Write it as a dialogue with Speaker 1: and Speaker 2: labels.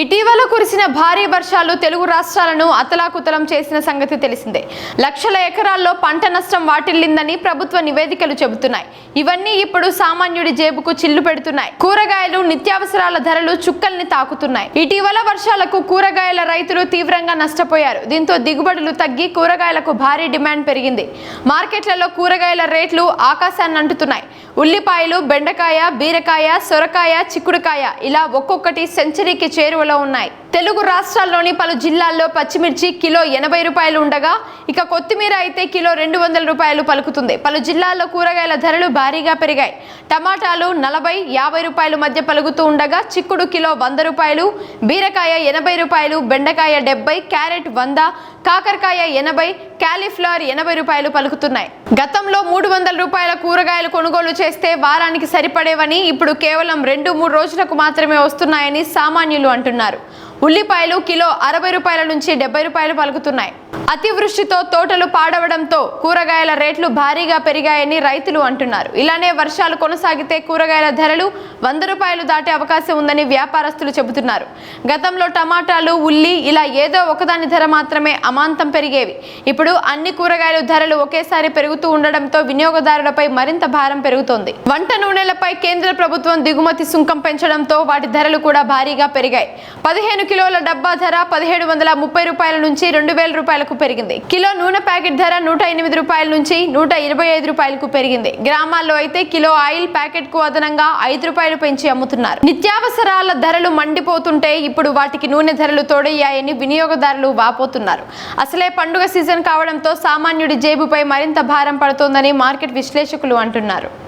Speaker 1: ఇటీవల కురిసిన భారీ వర్షాలు తెలుగు రాష్ట్రాలను అతలాకుతలం చేసిన సంగతి తెలిసిందే. లక్షల ఎకరాల్లో పంట నష్టం వాటిల్లిందని ప్రభుత్వ నివేదికలు చెబుతున్నాయి. ఇవన్నీ ఇప్పుడు సామాన్యుడి జేబుకు చిల్లు పెడుతున్నాయి. కూరగాయలు నిత్యావసరాల ధరలు చుక్కల్ని తాకుతున్నాయి. ఇటీవల వర్షాలకు కూరగాయల రైతులు తీవ్రంగా నష్టపోయారు. దీంతో దిగుబడులు తగ్గి కూరగాయలకు భారీ డిమాండ్ పెరిగింది. మార్కెట్లలో కూరగాయల రేట్లు ఆకాశాన్ని అంటుతున్నాయి. ఉల్లిపాయలు బెండకాయ బీరకాయ సొరకాయ చిక్కుడుకాయ ఇలా ఒక్కొక్కటి సెంచరీకి చేరువలో ఉన్నాయి. తెలుగు రాష్ట్రాల్లోని పలు జిల్లాల్లో పచ్చిమిర్చి కిలో ఎనభై రూపాయలు ఉండగా ఇక కొత్తిమీర అయితే కిలో రెండు వందల రూపాయలు పలుకుతుంది. పలు జిల్లాల్లో కూరగాయల ధరలు భారీగా పెరిగాయి. టమాటాలు నలభై యాభై రూపాయల మధ్య పలుకుతూ ఉండగా చిక్కుడు కిలో వంద రూపాయలు బీరకాయ ఎనభై రూపాయలు బెండకాయ డెబ్బై క్యారెట్ వంద కాకరకాయ ఎనభై క్యాలీఫ్లవర్ ఎనభై రూపాయలు పలుకుతున్నాయి. గతంలో మూడు వందల రూపాయల కూరగాయలు కొనుగోలు చేస్తే వారానికి సరిపడేవని ఇప్పుడు కేవలం రెండు మూడు రోజులకు మాత్రమే వస్తున్నాయని సామాన్యులు అంటున్నారు. ఉల్లిపాయలు కిలో అరవై రూపాయల నుంచి డెబ్బై రూపాయలు పలుకుతున్నాయి. అతివృష్టితో తోటలు పాడవడంతో కూరగాయల రేట్లు భారీగా పెరిగాయని రైతులు అంటున్నారు. ఇలానే వర్షాలు కొనసాగితే కూరగాయల ధరలు వంద రూపాయలు దాటే అవకాశం ఉందని వ్యాపారస్తులు చెబుతున్నారు. గతంలో టమాటాలు ఉల్లి ఇలా ఏదో ఒకదాని ధర మాత్రమే అమాంతం పెరిగేవి. ఇప్పుడు అన్ని కూరగాయలు ధరలు ఒకేసారి పెరుగుతూ ఉండడంతో వినియోగదారులపై మరింత భారం పెరుగుతోంది. వంట నూనెలపై కేంద్ర ప్రభుత్వం దిగుమతి సుంకం పెంచడంతో వాటి ధరలు కూడా భారీగా పెరిగాయి. పదిహేను కిలోల డబ్బా ధర పదిహేడు వందల ముప్పై రూపాయల నుంచి రెండు వేల రూపాయలకు పెరిగింది. కిలో నూనె ప్యాకెట్ ధర నూట ఎనిమిది రూపాయల నుంచి నూట ఇరవై ఐదు రూపాయలకు పెరిగింది. గ్రామాల్లో అయితే కిలో ఆయిల్ ప్యాకెట్కు అదనంగా ఐదు రూపాయలు పెంచి అమ్ముతున్నారు. నిత్యావసరాల ధరలు మండిపోతుంటే ఇప్పుడు వాటికి నూనె ధరలు తోడయ్యాయని వినియోగదారులు వాపోతున్నారు. అసలే పండుగ సీజన్ కావడంతో సామాన్యుడి జేబుపై మరింత భారం పడుతోందని మార్కెట్ విశ్లేషకులు అంటున్నారు.